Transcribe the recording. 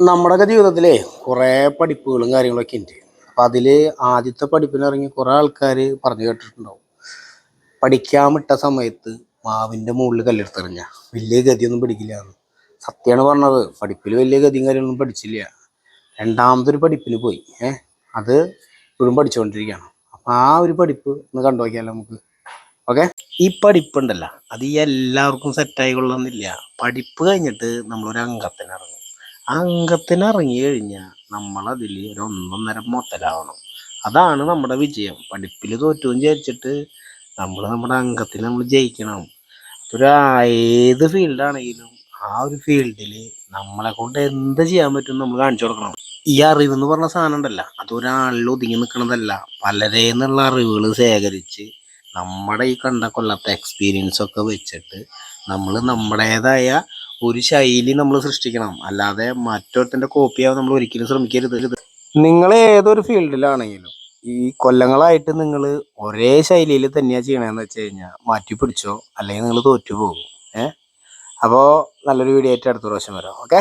നമ്മുടെയൊക്കെ ജീവിതത്തിലേ കുറേ പഠിപ്പുകളും കാര്യങ്ങളൊക്കെ ഉണ്ട്. അപ്പം അതിൽ ആദ്യത്തെ പഠിപ്പിനിറങ്ങി കുറേ ആൾക്കാർ പറഞ്ഞു കേട്ടിട്ടുണ്ടാവും. പഠിക്കാൻ വിട്ട സമയത്ത് മാവിന്റെ മുകളിൽ കല്ലെടുത്തെറിഞ്ഞ. വലിയ ഗതിയൊന്നും പിടിക്കില്ല എന്ന് സത്യമാണ് പറഞ്ഞത്. പഠിപ്പിൽ വലിയ ഗതിയും കാര്യങ്ങളൊന്നും പഠിച്ചില്ല. രണ്ടാമതൊരു പഠിപ്പിന് പോയി. ഏ? അത് ഇപ്പോഴും പഠിച്ചുകൊണ്ടിരിക്കുകയാണ് അപ്പം ആ ഒരു പഠിപ്പ് ഒന്ന് കണ്ടു നോക്കിയാലോ നമുക്ക്. ഓക്കെ? ഈ പഠിപ്പുണ്ടല്ലോ. അത് ഈ എല്ലാവർക്കും സെറ്റായി കൊള്ളുന്നില്ല പഠിപ്പ് കഴിഞ്ഞിട്ട് നമ്മളൊരു അംഗത്തിന് ഇറങ്ങും ആ അംഗത്തിന് ഇറങ്ങി കഴിഞ്ഞാൽ നമ്മളതിൽ ഒരു ഒന്നൊന്നര മൊത്തലാവണം അതാണ് നമ്മുടെ വിജയം. പഠിപ്പിൽ തോറ്റു വിചാരിച്ചിട്ട് നമ്മൾ നമ്മുടെ അംഗത്തിൽ നമ്മൾ ജയിക്കണം. ഒരു ഏത് ഫീൽഡാണെങ്കിലും ആ ഒരു ഫീൽഡിൽ നമ്മളെ കൊണ്ട് എന്ത് ചെയ്യാൻ പറ്റും നമ്മൾ കാണിച്ചു കൊടുക്കണം. ഈ അറിവ് എന്ന് പറഞ്ഞ സാധനം ഉണ്ടല്ല അത് ഒരാളിൽ ഒതുങ്ങി നിൽക്കണതല്ല പലരെ നിന്നുള്ള അറിവുകൾ ശേഖരിച്ച് നമ്മുടെ ഈ കണ്ട കൊള്ളത്തെ എക്സ്പീരിയൻസ് ഒക്കെ വെച്ചിട്ട് നമ്മൾ നമ്മുടേതായ ഒരു ശൈലി നമ്മൾ സൃഷ്ടിക്കണം. അല്ലാതെ മറ്റൊരുത്തന്റെ കോപ്പിയാവാൻ നമ്മൾ ഒരിക്കലും ശ്രമിക്കരുത്. നിങ്ങൾ ഏതൊരു ഫീൽഡിലാണെങ്കിലും ഈ കൊല്ലങ്ങളായിട്ട് നിങ്ങൾ ഒരേ ശൈലിയിൽ തന്നെയാണ് ചെയ്യണമെന്ന് വെച്ച് കഴിഞ്ഞാൽ മാറ്റി പിടിച്ചോ അല്ലെങ്കിൽ നിങ്ങൾ തോറ്റു പോകും ഏ? അപ്പോൾ നല്ലൊരു വീഡിയോ ആയിട്ട് അടുത്ത പ്രാവശ്യം വരാം. ഓക്കെ